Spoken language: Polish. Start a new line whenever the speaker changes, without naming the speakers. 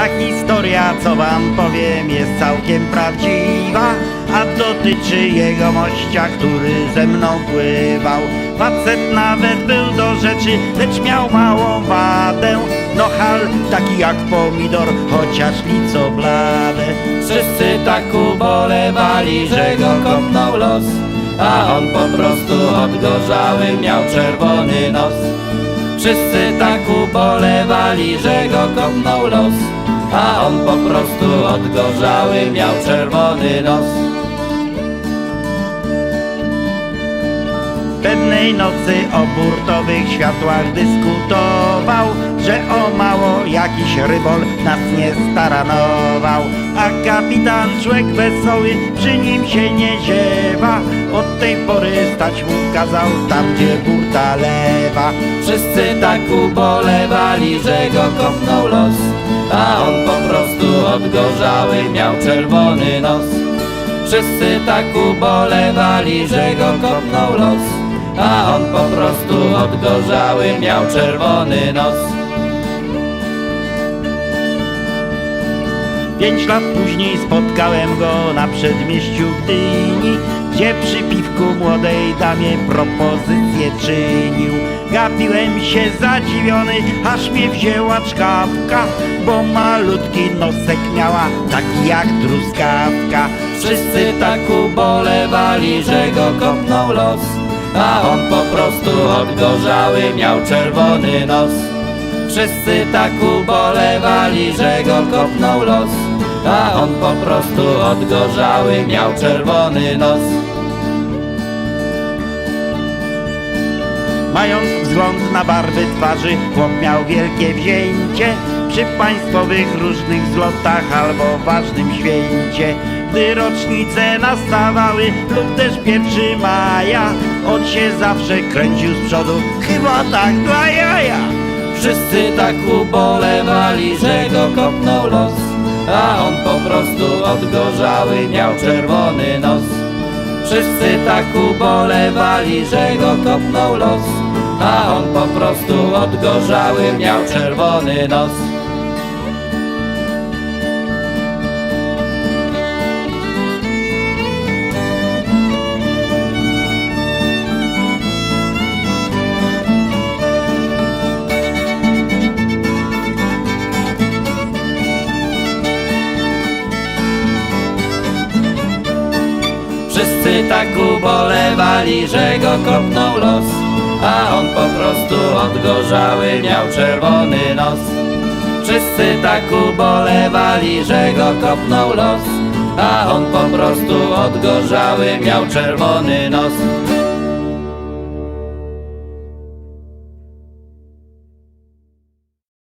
Ta historia, co wam powiem, jest całkiem prawdziwa. A dotyczy jego mościa, który ze mną pływał. Facet nawet był do rzeczy, lecz miał małą wadę. No hal, taki jak pomidor, chociaż lico blade
Wszyscy tak ubolewali, że go kopnął los. A on po prostu odgorzały miał czerwony nos Wszyscy tak ubolewali, że go kopnął los A on po prostu odgorzały miał czerwony nos
Pewnej nocy o burtowych światłach dyskutował, że o mało jakiś rybol nas nie staranował. A kapitan człowiek wesoły przy nim się nie ziewa, stać mu kazał tam, gdzie burta lewa.
Wszyscy tak ubolewali, że go kopnął los A on po prostu odgorzały miał czerwony nos Wszyscy tak ubolewali, że go kopnął los A on po prostu odgorzały miał czerwony nos
Pięć lat później spotkałem go na przedmieściu Gdyni, gdzie przy piwku młodej damie propozycję czynił. Gapiłem się zadziwiony, aż mnie wzięła czkawka, bo malutki nosek miała, taki jak truskawka.
Wszyscy tak ubolewali, że go kopnął los A on po prostu odgorzały miał czerwony nos Wszyscy tak ubolewali, że go kopnął los A on po prostu odgorzały miał czerwony nos
Mając wzgląd na barwy twarzy, chłop miał wielkie wzięcie przy państwowych różnych zlotach albo ważnym święcie. Gdy rocznice nastawały lub też 1 maja, on się zawsze kręcił z przodu, chyba tak dla jaja.
Wszyscy tak ubolewali, że go kopnął los A on po prostu odgorzały miał czerwony nos. Wszyscy tak ubolewali, że go kopnął los. A on po prostu odgorzały miał czerwony nos Wszyscy tak ubolewali, że go kopnął los A on po prostu odgorzały miał czerwony nos. Wszyscy tak ubolewali, że go kopnął los A on po prostu odgorzały miał czerwony nos